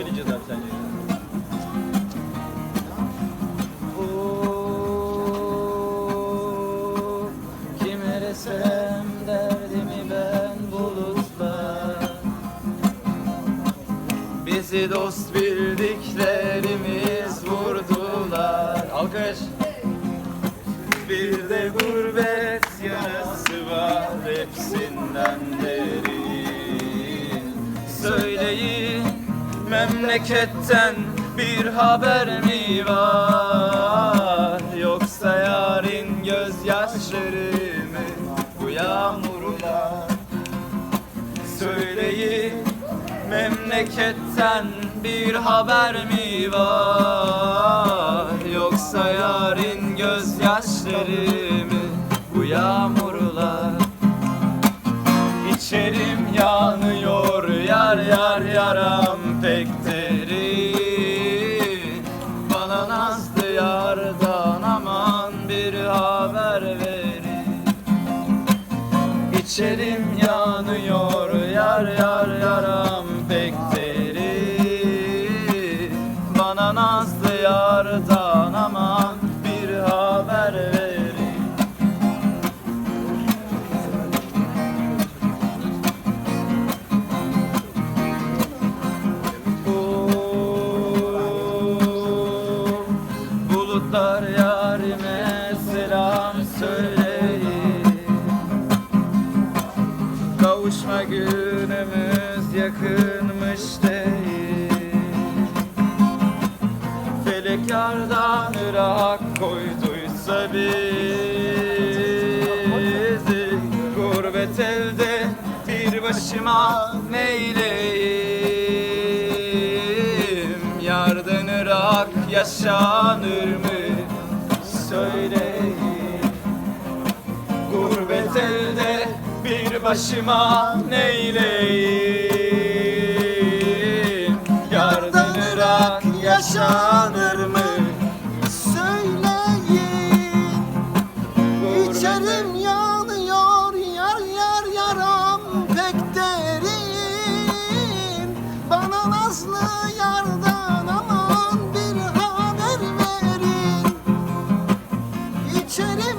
söyleyeceğiz abi sence? Oh, desem derdimi ben bulutlar. Bizi dost bildiklerimiz vurdular. Alkış. Bir de gurbet yarası var. Hepsinden derin memleketten bir haber mi var? Yoksa yarın gözyaşları mı bu yağmurlar Söyleyin memleketten bir haber mi var? Yoksa yarın gözyaşları mı bu yağmurlar İçerim yanıyor yar yar yaram pek derin Bana nazlı yardan aman bir haber verin. İçerim yanıyor yar yar yaram günümüz yakınmış değil. Felek yardan ırak koyduysa bizi Gurbet elde bir başıma neyleyim? Yardan ırak yaşanır mı başıma neyleyim? Yardırarak yaşanır mı? Söyleyin. İçerim yanıyor yar yar yaram pek derin. Bana nazlı yardan aman bir haber verin. İçerim